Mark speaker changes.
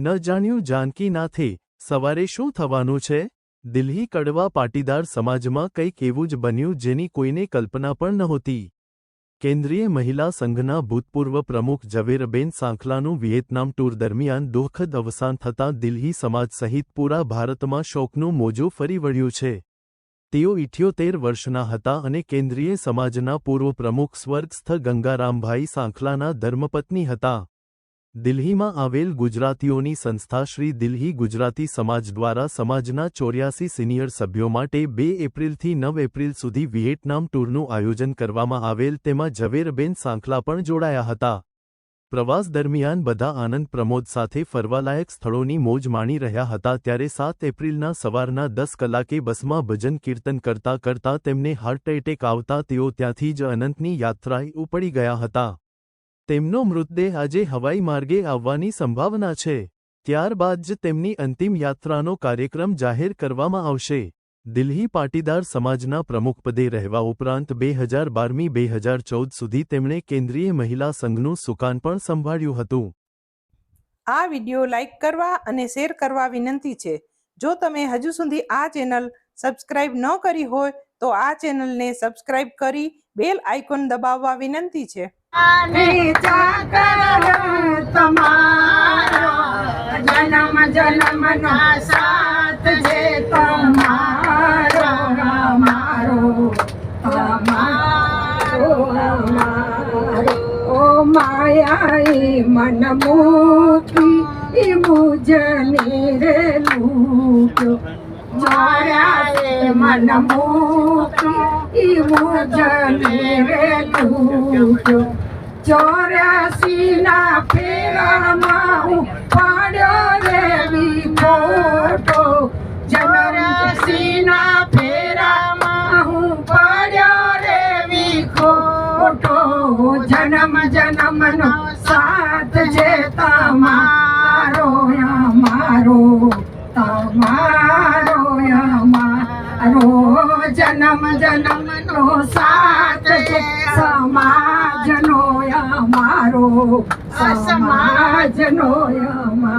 Speaker 1: ન જાણ્યું જાનકી નાથે સવારે શું થવાનું છે? દિલ્હી કડવા પાટીદાર સમાજમાં કંઈક એવું જ બન્યું જેની કોઈને કલ્પના પણ નહોતી. કેન્દ્રીય મહિલા સંઘના ભૂતપૂર્વ પ્રમુખ ઝવેરબેન સાંખલાનું વિયેતનામ ટૂર દરમિયાન દુઃખદ અવસાન થતાં દિલ્હી સમાજ સહિત પૂરા ભારતમાં શોકનું મોજું ફરી વળ્યું છે. તેઓ ઇઠ્યોતેર વર્ષના હતા અને કેન્દ્રીય સમાજના પૂર્વ પ્રમુખ સ્વર્ગસ્થ ગંગારામભાઈ સાંખલાના ધર્મપત્ની હતા. દિલ્હીમાં આવેલ ગુજરાતીઓની સંસ્થા શ્રી દિલ્હી ગુજરાતી સમાજ દ્વારા સમાજના ચોર્યાસી સિનિયર સભ્યો માટે બે એપ્રિલથી નવ એપ્રિલ સુધી વિયેટનામ ટૂરનું આયોજન કરવામાં આવેલ તેમાં ઝવેરબેન સાંખલા પણ જોડાયા હતા. પ્રવાસ દરમિયાન બધા આનંદ પ્રમોદ સાથે ફરવાલાયક સ્થળોની મોજ માણી રહ્યા હતા ત્યારે સાત એપ્રિલના સવારના દસ કલાકે બસમાં ભજન કીર્તન કરતા કરતા તેમને હાર્ટ એટેક આવતા તેઓ ત્યાંથી જ અનંતની યાત્રાએ ઉપડી ગયા હતા. તેમનો મૃતદેહ આજે હવાઈ માર્ગે આવવાની સંભાવના છે. ત્યારબાદ જ તેમની અંતિમ યાત્રાનો કાર્યક્રમ જાહેર કરવામાં આવશે. દિલ્હી પાટીદાર સમાજના પ્રમુખપદે રહેવા ઉપરાંત બે હજાર બારમી બે હજાર ચૌદ સુધી તેમણે કેન્દ્રીય મહિલા સંઘનું સુકાન પણ સંભાળ્યું હતું.
Speaker 2: આ વીડિયો લાઈક કરવા અને શેર કરવા વિનંતી છે. જો તમે હજુ સુધી આ ચેનલ સબસ્ક્રાઇબ ન કરી હોય તો આ ચેનલને સબસ્ક્રાઇબ કરી બેલ આઇકોન દબાવવા વિનંતી છે.
Speaker 3: તમારો જન્મ જન્મનો સાથ જે તમારો અમારો તમારો મન મોકી મુજને રે લૂટ્યો. રે મન મૂકી મુજને રે લૂટ્યો ચોર્યાસી ના ફેરામાં હું પાડ્યો રે વિખોટો ચોર્યાસી ના ફેરામાં હું પાડ્યો રે વિખોટો જન્મ જન્મનો સાથ જે અમારો જન્મ જન્મનો સાથ છે. સમાજનો અમારો સમાજનો અમારો